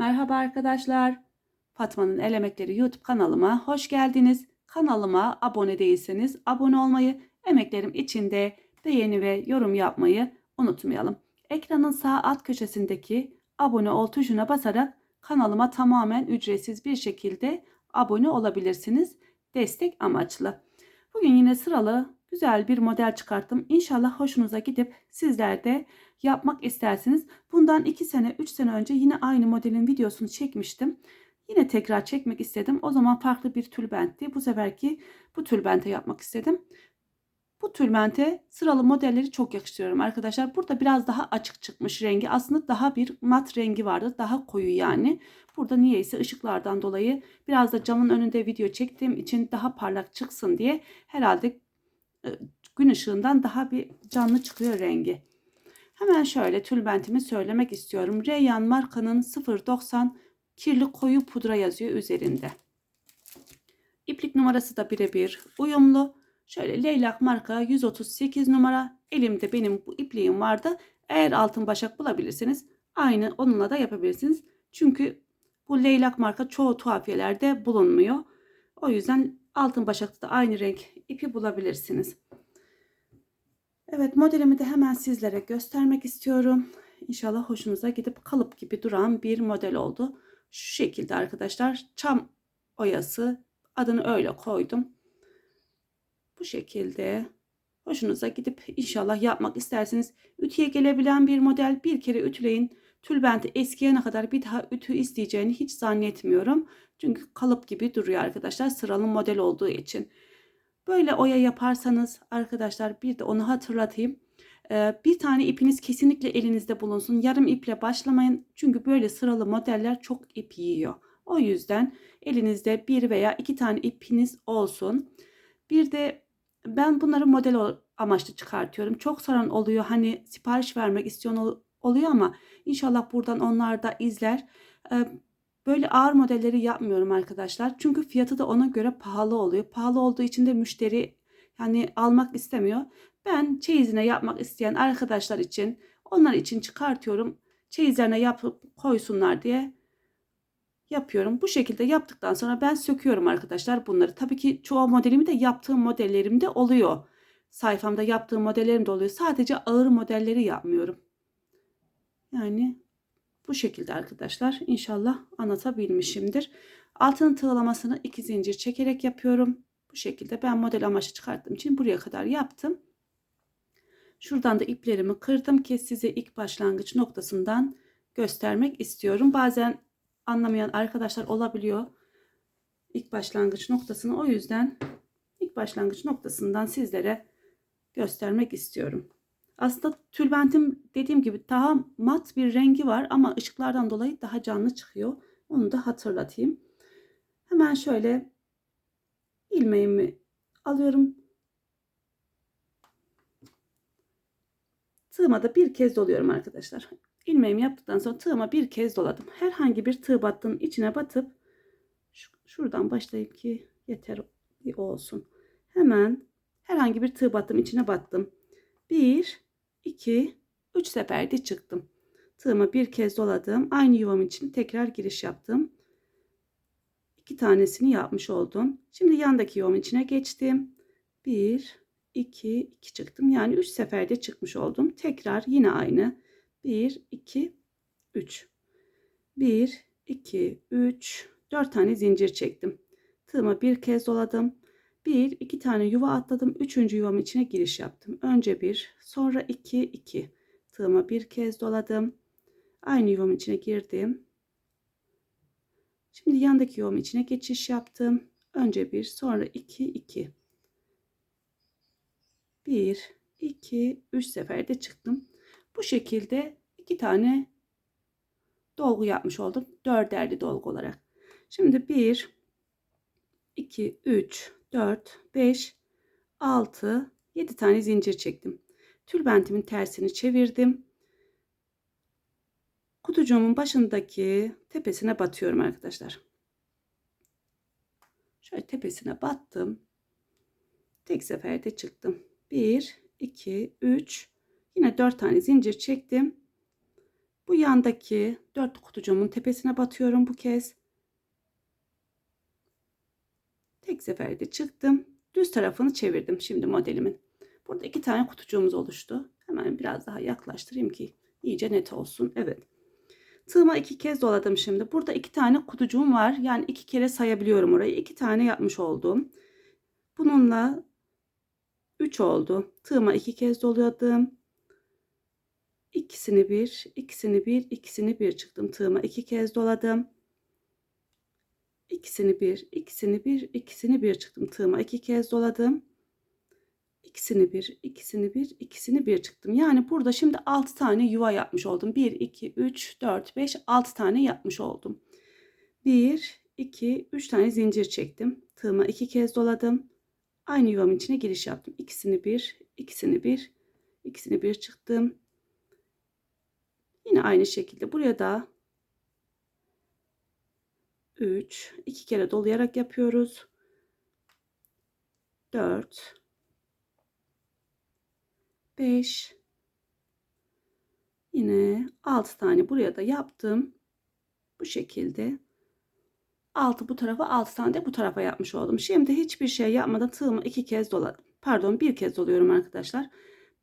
Merhaba arkadaşlar. Fatma'nın El Emekleri YouTube kanalıma hoş geldiniz. Kanalıma abone değilseniz abone olmayı, emeklerim içinde beğeni ve yorum yapmayı unutmayalım. Ekranın sağ alt köşesindeki abone ol tuşuna basarak kanalıma tamamen ücretsiz bir şekilde abone olabilirsiniz. Destek amaçlı. Bugün yine sıralı güzel bir model çıkarttım. İnşallah hoşunuza gidip sizler de yapmak istersiniz. Bundan 2 sene 3 sene önce yine aynı modelin videosunu çekmiştim. Yine tekrar çekmek istedim. O zaman farklı bir tülbentti. Bu seferki bu tülbente yapmak istedim. Bu tülbente sıralı modelleri çok yakıştırıyorum arkadaşlar. Burada biraz daha açık çıkmış rengi. Aslında daha bir mat rengi vardı. Daha koyu yani. Burada niyeyse ışıklardan dolayı biraz da camın önünde video çektiğim için daha parlak çıksın diye herhalde gün ışığından daha bir canlı çıkıyor rengi. Hemen şöyle tülbentimi söylemek istiyorum. Reyyan markanın 0.90 kirli koyu pudra yazıyor üzerinde. İplik numarası da birebir uyumlu. Şöyle leylak marka 138 numara. Elimde benim bu ipliğim vardı. Eğer altın başak bulabilirsiniz aynı onunla da yapabilirsiniz. Çünkü bu leylak marka çoğu tuhafiyelerde bulunmuyor. O yüzden altın başakta da aynı renk ipi bulabilirsiniz. Evet modelimi de hemen sizlere göstermek istiyorum. İnşallah hoşunuza gidip kalıp gibi duran bir model oldu. Şu şekilde arkadaşlar çam oyası adını öyle koydum. Bu şekilde hoşunuza gidip inşallah yapmak isterseniz ütüye gelebilen bir model bir kere ütüleyin. Tülbenti eskiyene kadar bir daha ütü isteyeceğini hiç zannetmiyorum. Çünkü kalıp gibi duruyor arkadaşlar sıralı model olduğu için. Böyle oya yaparsanız arkadaşlar bir de onu hatırlatayım. Ee, bir tane ipiniz kesinlikle elinizde bulunsun. Yarım iple başlamayın. Çünkü böyle sıralı modeller çok ip yiyor. O yüzden elinizde bir veya iki tane ipiniz olsun. Bir de ben bunları model amaçlı çıkartıyorum. Çok soran oluyor. Hani sipariş vermek isteyen oluyor ama inşallah buradan onlar da izler. Ee, Böyle ağır modelleri yapmıyorum arkadaşlar. Çünkü fiyatı da ona göre pahalı oluyor. Pahalı olduğu için de müşteri yani almak istemiyor. Ben çeyizine yapmak isteyen arkadaşlar için onlar için çıkartıyorum. Çeyizlerine yapıp koysunlar diye yapıyorum. Bu şekilde yaptıktan sonra ben söküyorum arkadaşlar bunları. Tabii ki çoğu modelimi de yaptığım modellerimde oluyor. Sayfamda yaptığım modellerim de oluyor. Sadece ağır modelleri yapmıyorum. Yani bu şekilde arkadaşlar. İnşallah anlatabilmişimdir. Altın tığlamasını iki zincir çekerek yapıyorum. Bu şekilde ben model amaçlı çıkarttığım için buraya kadar yaptım. Şuradan da iplerimi kırdım ki size ilk başlangıç noktasından göstermek istiyorum. Bazen anlamayan arkadaşlar olabiliyor. ilk başlangıç noktasını o yüzden ilk başlangıç noktasından sizlere göstermek istiyorum. Aslında tülbentim dediğim gibi daha mat bir rengi var ama ışıklardan dolayı daha canlı çıkıyor. Onu da hatırlatayım. Hemen şöyle ilmeğimi alıyorum. Tığıma da bir kez doluyorum arkadaşlar. İlmeğimi yaptıktan sonra tığıma bir kez doladım. Herhangi bir tığ battığının içine batıp şuradan başlayıp ki yeter olsun. Hemen herhangi bir tığ battım içine battım. Bir 2, 3 seferde çıktım. Tığımı bir kez doladım. Aynı yuvam için tekrar giriş yaptım. İki tanesini yapmış oldum. Şimdi yandaki yuvam içine geçtim. 1, 2, 2 çıktım. Yani 3 seferde çıkmış oldum. Tekrar yine aynı. 1, 2, 3. 1, 2, 3, 4 tane zincir çektim. Tığımı bir kez doladım. Bir, iki tane yuva atladım. Üçüncü yuvam içine giriş yaptım. Önce bir, sonra iki, iki. Tığıma bir kez doladım. Aynı yuvam içine girdim. Şimdi yandaki yuvam içine geçiş yaptım. Önce bir, sonra iki, iki. Bir, iki, üç seferde çıktım. Bu şekilde iki tane dolgu yapmış oldum. Dörderli dolgu olarak. Şimdi bir, iki, üç, 4, 5, 6, 7 tane zincir çektim. Tülbentimin tersini çevirdim. Kutucuğumun başındaki tepesine batıyorum arkadaşlar. Şöyle tepesine battım. Tek seferde çıktım. 1, 2, 3, yine 4 tane zincir çektim. Bu yandaki dört kutucuğumun tepesine batıyorum bu kez. Tek seferde çıktım. Düz tarafını çevirdim şimdi modelimin. Burada iki tane kutucuğumuz oluştu. Hemen biraz daha yaklaştırayım ki iyice net olsun. Evet. Tığıma iki kez doladım şimdi. Burada iki tane kutucuğum var. Yani iki kere sayabiliyorum orayı. İki tane yapmış oldum. Bununla 3 oldu. Tığıma iki kez doladım. İkisini bir, ikisini bir, ikisini bir çıktım. Tığıma iki kez doladım. İkisini bir, ikisini bir, ikisini bir çıktım. Tığıma iki kez doladım. İkisini bir, ikisini bir, ikisini bir çıktım. Yani burada şimdi 6 tane yuva yapmış oldum. 1, 2, 3, 4, 5, 6 tane yapmış oldum. 1, 2, 3 tane zincir çektim. Tığıma iki kez doladım. Aynı yuvamın içine giriş yaptım. İkisini bir, ikisini bir, ikisini bir çıktım. Yine aynı şekilde buraya da 3, 2 kere dolayarak yapıyoruz. 4, 5, yine 6 tane buraya da yaptım. Bu şekilde. 6 bu tarafa 6 tane de bu tarafa yapmış oldum. Şimdi hiçbir şey yapmadan tığımı iki kez doladım. Pardon bir kez doluyorum arkadaşlar.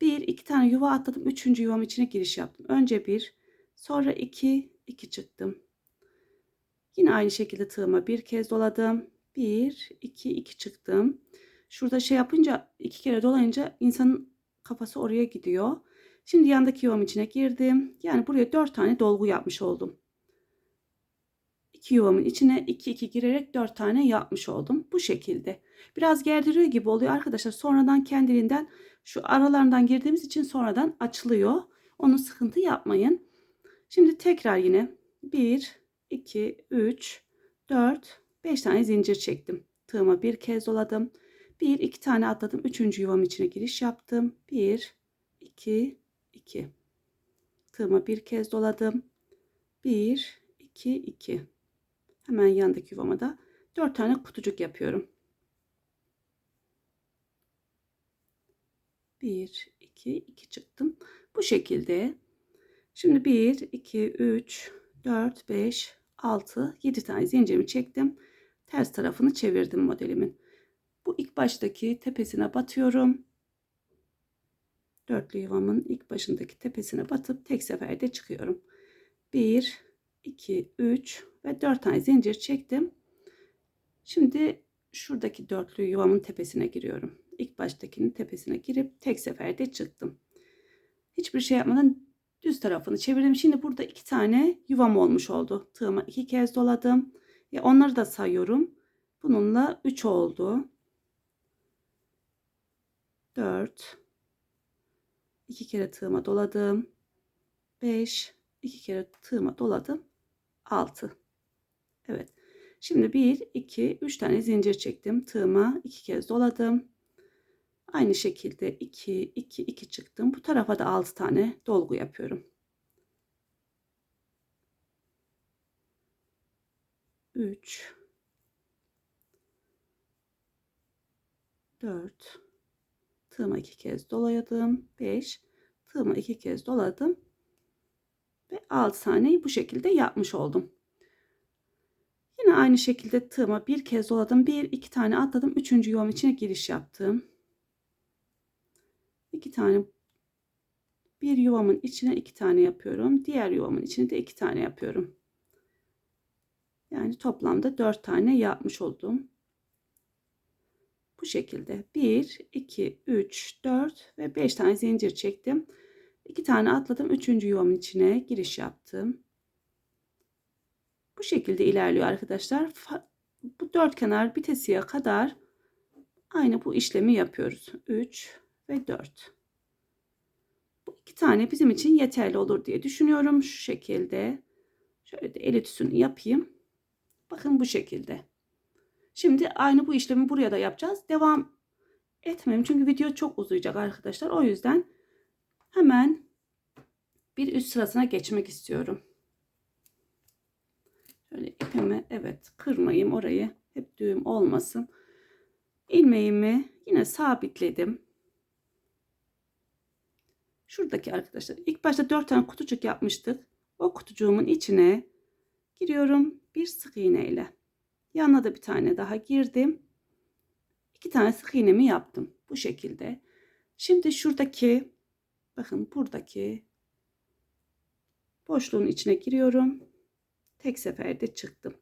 Bir iki tane yuva atladım. Üçüncü yuvam içine giriş yaptım. Önce bir sonra iki iki çıktım. Yine aynı şekilde tığıma bir kez doladım. Bir iki iki çıktım. Şurada şey yapınca iki kere dolayınca insanın kafası oraya gidiyor. Şimdi yandaki yuvam içine girdim. Yani buraya dört tane dolgu yapmış oldum. 2 yuvamın içine 2 2 girerek 4 tane yapmış oldum. Bu şekilde. Biraz gerdiriyor gibi oluyor arkadaşlar. Sonradan kendiliğinden şu aralarından girdiğimiz için sonradan açılıyor. Onu sıkıntı yapmayın. Şimdi tekrar yine 1 2 3 4 5 tane zincir çektim. Tığıma bir kez doladım. 1 2 tane atladım. 3. yuvam içine giriş yaptım. 1 2 2 Tığıma bir kez doladım. 1 2 2 Hemen yandaki yuvama da 4 tane kutucuk yapıyorum. 1 2 2 çıktım. Bu şekilde. Şimdi 1 2 3 4 5 6 7 tane zincirimi çektim. Ters tarafını çevirdim modelimin. Bu ilk baştaki tepesine batıyorum. Dörtlü yuvamın ilk başındaki tepesine batıp tek seferde çıkıyorum. 1 2 3 ve 4 tane zincir çektim. Şimdi şuradaki dörtlü yuvamın tepesine giriyorum. İlk baştakinin tepesine girip tek seferde çıktım. Hiçbir şey yapmadan düz tarafını çevirdim. Şimdi burada iki tane yuvam olmuş oldu. Tığıma iki kez doladım. Ve onları da sayıyorum. Bununla 3 oldu. 4 2 kere tığıma doladım. 5 2 kere tığıma doladım. 6 Evet. Şimdi 1, 2, 3 tane zincir çektim. Tığıma 2 kez doladım. Aynı şekilde 2, 2, 2 çıktım. Bu tarafa da 6 tane dolgu yapıyorum. 3 4 tığıma 2 kez doladım. 5 tığıma 2 kez doladım. Ve 6 taneyi bu şekilde yapmış oldum. Yine aynı şekilde tığıma bir kez doladım. Bir iki tane atladım. Üçüncü yuvam içine giriş yaptım. İki tane bir yuvamın içine iki tane yapıyorum. Diğer yuvamın içine de iki tane yapıyorum. Yani toplamda dört tane yapmış oldum. Bu şekilde 1, 2, 3, 4 ve 5 tane zincir çektim. 2 tane atladım. Üçüncü yuvamın içine giriş yaptım. Bu şekilde ilerliyor arkadaşlar. Bu dört kenar bitesiye kadar aynı bu işlemi yapıyoruz. 3 ve 4. Bu iki tane bizim için yeterli olur diye düşünüyorum. Şu şekilde. Şöyle de el yapayım. Bakın bu şekilde. Şimdi aynı bu işlemi buraya da yapacağız. Devam etmem çünkü video çok uzayacak arkadaşlar. O yüzden hemen bir üst sırasına geçmek istiyorum. Şöyle ipimi evet kırmayayım orayı. Hep düğüm olmasın. ilmeğimi yine sabitledim. Şuradaki arkadaşlar ilk başta 4 tane kutucuk yapmıştık. o kutucuğumun içine giriyorum bir sık iğne ile. Yanına da bir tane daha girdim. İki tane sık iğnemi yaptım bu şekilde. Şimdi şuradaki bakın buradaki boşluğun içine giriyorum. Tek seferde çıktım.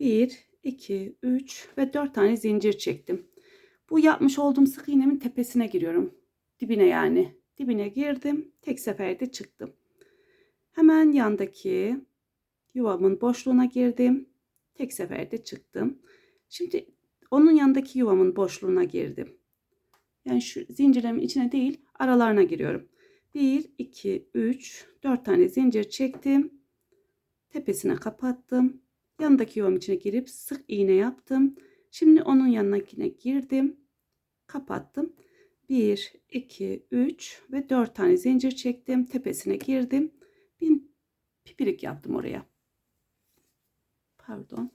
1 2 3 ve 4 tane zincir çektim. Bu yapmış olduğum sık iğnemin tepesine giriyorum. Dibine yani. Dibine girdim. Tek seferde çıktım. Hemen yandaki yuvamın boşluğuna girdim. Tek seferde çıktım. Şimdi onun yanındaki yuvamın boşluğuna girdim. Yani şu zincirlerimin içine değil aralarına giriyorum. 1, 2, 3, 4 tane zincir çektim. Tepesine kapattım. Yanındaki yuvam içine girip sık iğne yaptım. Şimdi onun yanına yine girdim. Kapattım. 1, 2, 3 ve 4 tane zincir çektim. Tepesine girdim. Bir pipirik yaptım oraya. Pardon.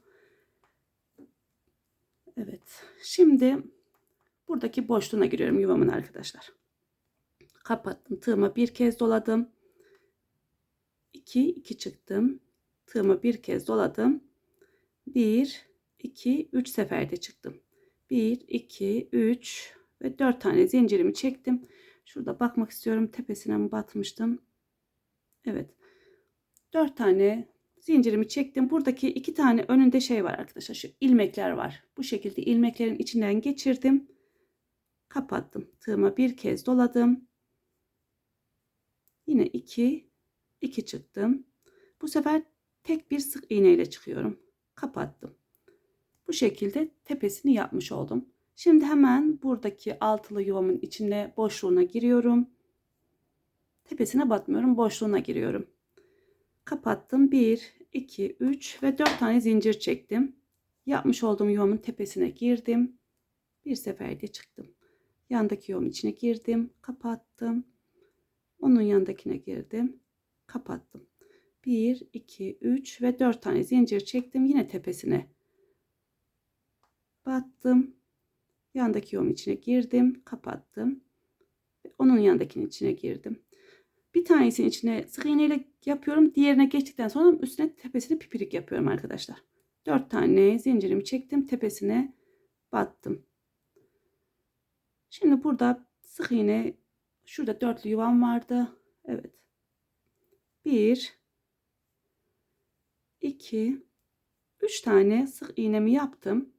Evet. Şimdi buradaki boşluğuna giriyorum yuvamın arkadaşlar. Kapattım. Tığıma bir kez doladım. 2 2 çıktım. Tığıma bir kez doladım. 1 2 3 seferde çıktım. 1 2 3 ve 4 tane zincirimi çektim. Şurada bakmak istiyorum tepesine mi batmıştım? Evet. 4 tane zincirimi çektim. Buradaki iki tane önünde şey var arkadaşlar. Şu ilmekler var. Bu şekilde ilmeklerin içinden geçirdim. Kapattım. Tığıma bir kez doladım. Yine 2 2 çıktım. Bu sefer tek bir sık iğne ile çıkıyorum. Kapattım. Bu şekilde tepesini yapmış oldum. Şimdi hemen buradaki altılı yuvamın içine boşluğuna giriyorum. Tepesine batmıyorum. Boşluğuna giriyorum. Kapattım. 1, 2, 3 ve 4 tane zincir çektim. Yapmış olduğum yuvamın tepesine girdim. Bir seferde çıktım. Yandaki yuvamın içine girdim. Kapattım. Onun yanındakine girdim. Kapattım. 1, 2, 3 ve 4 tane zincir çektim. Yine tepesine battım. Yandaki yuvam içine girdim. Kapattım. Onun yanındakinin içine girdim. Bir tanesinin içine sık iğneyle yapıyorum. Diğerine geçtikten sonra üstüne tepesine pipirik yapıyorum arkadaşlar. 4 tane zincirimi çektim. Tepesine battım. Şimdi burada sık iğne şurada dörtlü yuvam vardı. Evet. 1 2 3 tane sık iğnemi yaptım.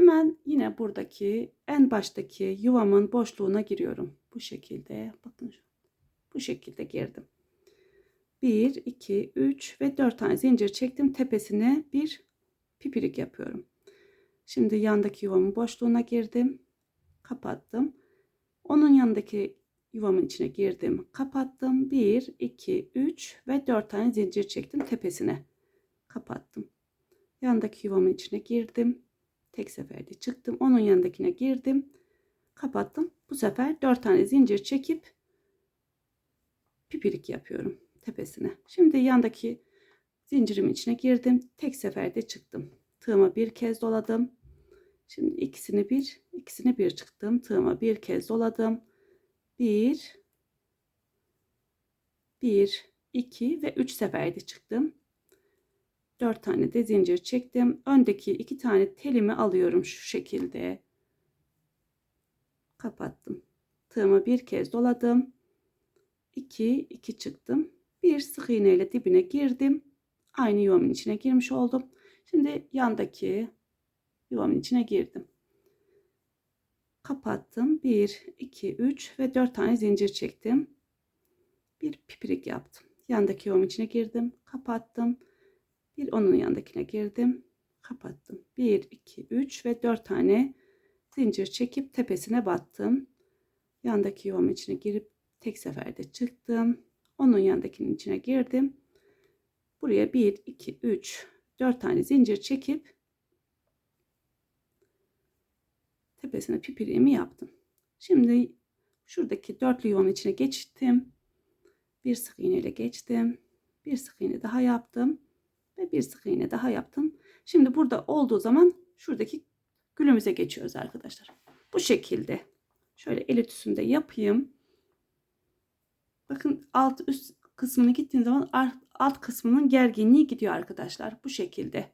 Hemen yine buradaki en baştaki yuvamın boşluğuna giriyorum. Bu şekilde bakın bu şekilde girdim. 1 2 3 ve 4 tane zincir çektim. Tepesine bir pipirik yapıyorum. Şimdi yandaki yuvamın boşluğuna girdim. Kapattım. Onun yanındaki yuvamın içine girdim. Kapattım. 1 2 3 ve 4 tane zincir çektim tepesine kapattım. Yandaki yuvamın içine girdim. Tek seferde çıktım. Onun yanındakine girdim. Kapattım. Bu sefer 4 tane zincir çekip pipirik yapıyorum tepesine. Şimdi yandaki zincirimin içine girdim. Tek seferde çıktım. Tığıma bir kez doladım. Şimdi ikisini bir, ikisini bir çıktım. Tığıma bir kez doladım. Bir, bir, iki ve üç seferde çıktım. 4 tane de zincir çektim. Öndeki iki tane telimi alıyorum şu şekilde. Kapattım. Tığımı bir kez doladım. 2 2 çıktım. Bir sık iğne ile dibine girdim. Aynı yuvamın içine girmiş oldum. Şimdi yandaki yuvamın içine girdim. Kapattım. 1 2 3 ve 4 tane zincir çektim. Bir pipirik yaptım. Yandaki yuvamın içine girdim. Kapattım bir onun yanındakine girdim. Kapattım. 1, 2, 3 ve 4 tane zincir çekip tepesine battım. Yandaki yuvam içine girip tek seferde çıktım. Onun yanındakinin içine girdim. Buraya 1, 2, 3, 4 tane zincir çekip tepesine pipiriğimi yaptım. Şimdi şuradaki dörtlü yuvanın içine geçtim. Bir sık iğne ile geçtim. Bir sık iğne daha yaptım ve bir sık iğne daha yaptım. Şimdi burada olduğu zaman şuradaki gülümüze geçiyoruz arkadaşlar. Bu şekilde şöyle el ütüsünde yapayım. Bakın alt üst kısmını gittiğim zaman alt kısmının gerginliği gidiyor arkadaşlar. Bu şekilde.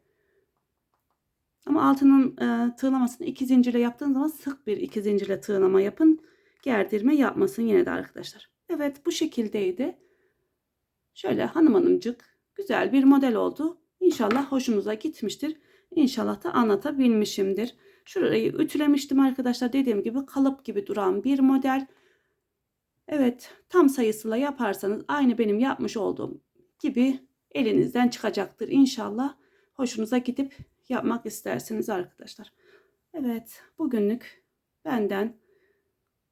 Ama altının e, tığlamasını iki zincirle yaptığın zaman sık bir iki zincirle tığlama yapın. Gerdirme yapmasın yine de arkadaşlar. Evet bu şekildeydi. Şöyle hanım hanımcık güzel bir model oldu. İnşallah hoşunuza gitmiştir. İnşallah da anlatabilmişimdir. Şurayı ütülemiştim arkadaşlar. Dediğim gibi kalıp gibi duran bir model. Evet tam sayısıyla yaparsanız aynı benim yapmış olduğum gibi elinizden çıkacaktır inşallah. Hoşunuza gidip yapmak istersiniz arkadaşlar. Evet bugünlük benden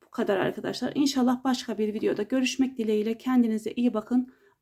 bu kadar arkadaşlar. İnşallah başka bir videoda görüşmek dileğiyle kendinize iyi bakın.